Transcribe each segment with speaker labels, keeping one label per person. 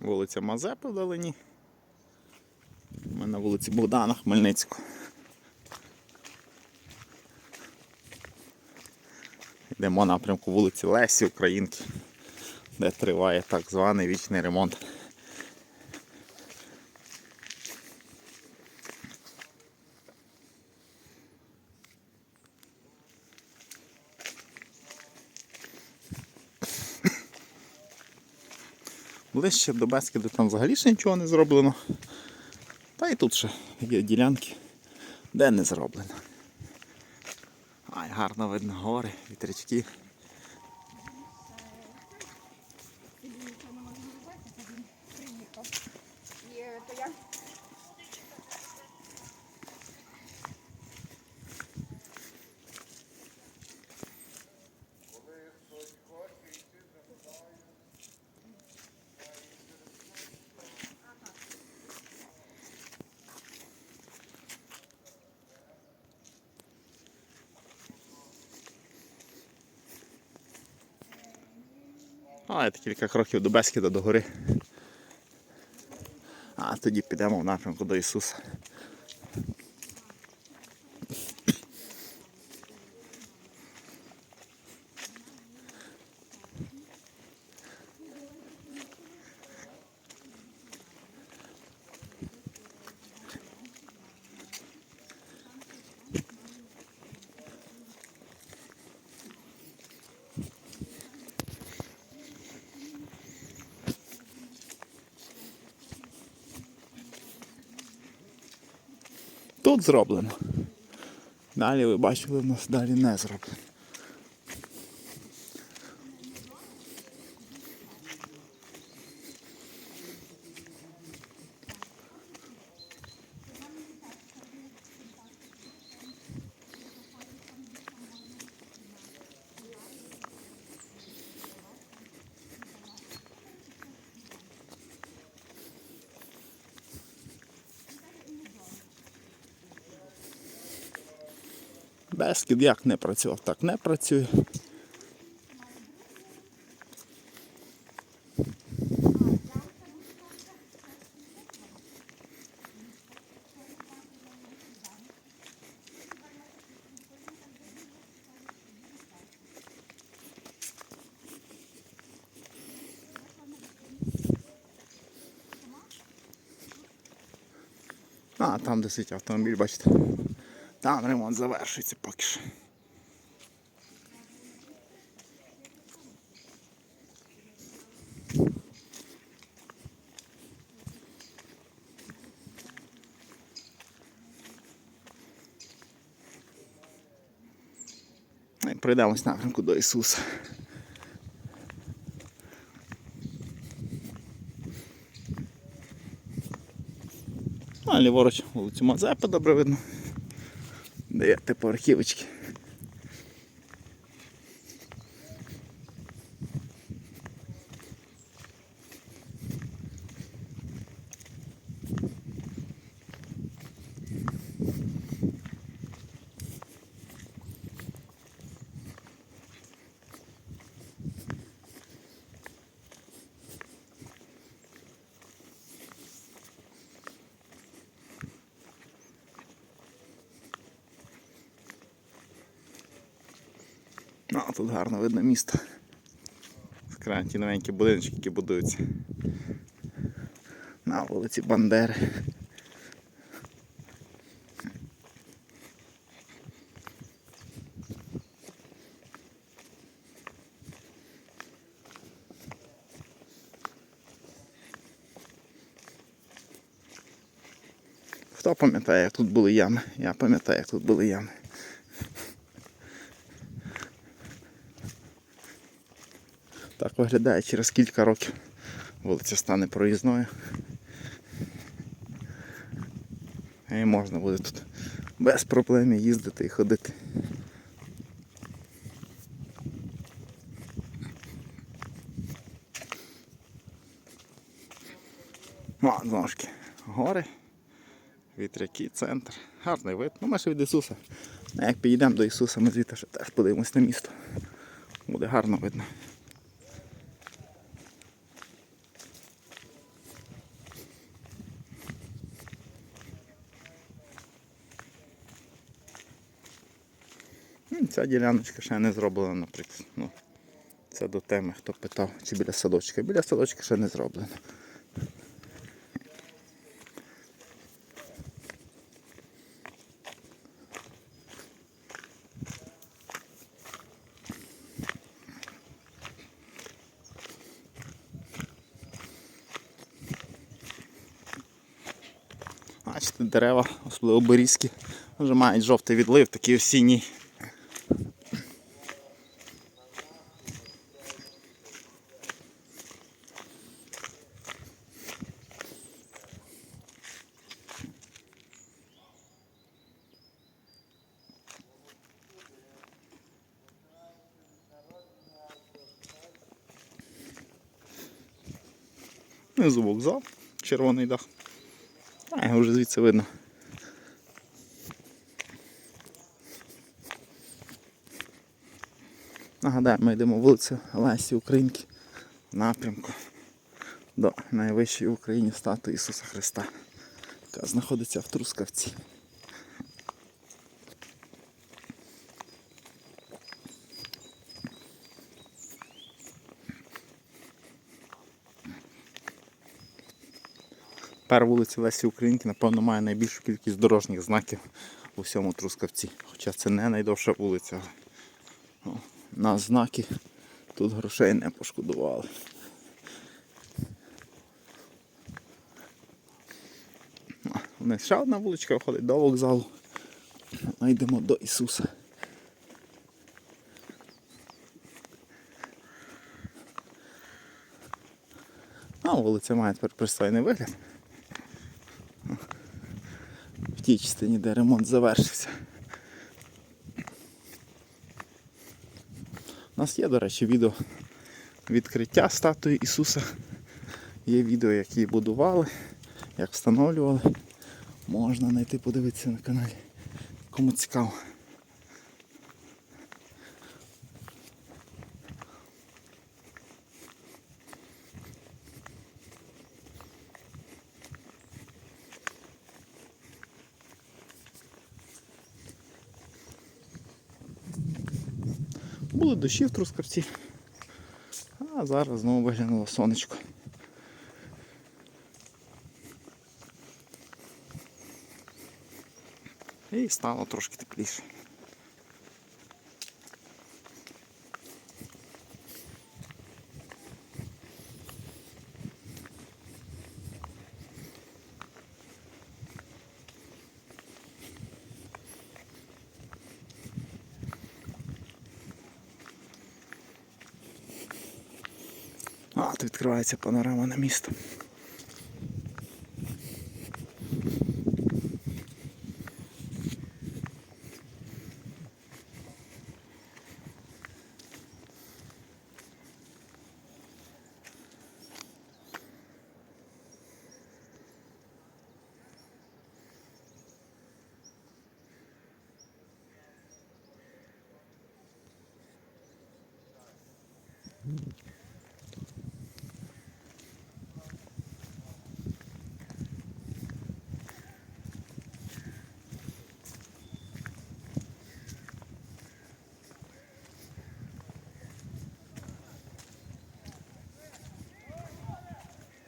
Speaker 1: Вулиця Мазепи вдалині. Ми на вулиці Богдана Хмельницького. Йдемо напрямку вулиці Лесі Українки, де триває так званий вічний ремонт. Ближче до Бескиди там взагалі ще нічого не зроблено. Та і тут ще є ділянки, де не зроблено. Ай, гарно видно гори, вітрячки. А, це кілька кроків до Бескіда до гори. А тоді підемо в напрямку до Ісуса. Тут зроблено. Далі ви бачили, в нас далі не зроблено. Бескід як не працював, так не працює. А, там де сидить автомобіль, бачите. Там ремонт завершується поки що. Ну, і Пройдемось напрямку до Ісуса. А ліворуч вулицю Мазепи добре видно. Де по типоархівочки. А тут гарно видно місто. Якраз ті новенькі будиночки, які будуються. На вулиці Бандери. Хто пам'ятає, як тут були ями? Я пам'ятаю, як тут були ями. Так виглядає через кілька років. Вулиця стане проїзною. І можна буде тут без проблем їздити і ходити. А, знову ж таки, гори, вітряки, центр. Гарний вид. Ну, ми ще від Ісуса. Як підійдемо до Ісуса, ми звідти ще теж подивимось на місто. Буде гарно видно. Ця діляночка ще не зроблена, наприклад. Ну, це до теми, хто питав, чи біля садочка. Біля садочка ще не зроблено. Бачите, дерева, особливо берізки, вже мають жовтий відлив, такий осінній. Внизу вокзал, червоний дах. А, його вже звідси видно. Нагадаю, ми йдемо вулицю Лесі Українки в напрямку до найвищої в Україні статуї Ісуса Христа, яка знаходиться в Трускавці. Тепер вулиця Лесі Українки, напевно, має найбільшу кількість дорожніх знаків у всьому Трускавці. Хоча це не найдовша вулиця. О, На знаки тут грошей не пошкодували. А, Вниз ще одна вуличка виходить до вокзалу. Ми йдемо до Ісуса. А вулиця має тепер пристойний вигляд. Тій частині, де ремонт завершився. У нас є, до речі, відео відкриття статуї Ісуса. Є відео, як її будували, як встановлювали. Можна знайти, подивитися на каналі. Кому цікаво. Були дощі в Трускавці. А зараз знову виглянуло сонечко. І стало трошки тепліше. Тут відкривається панорама на місто.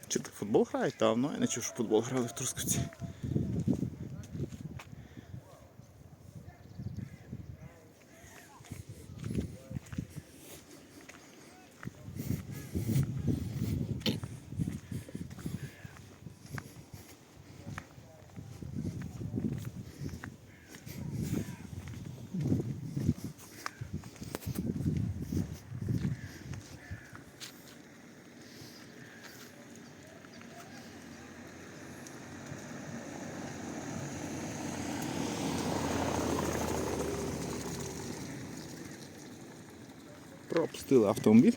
Speaker 1: Чи футбол грають? Давно я не чув, що футбол грали в Трускавці. Пропустили автомобіль.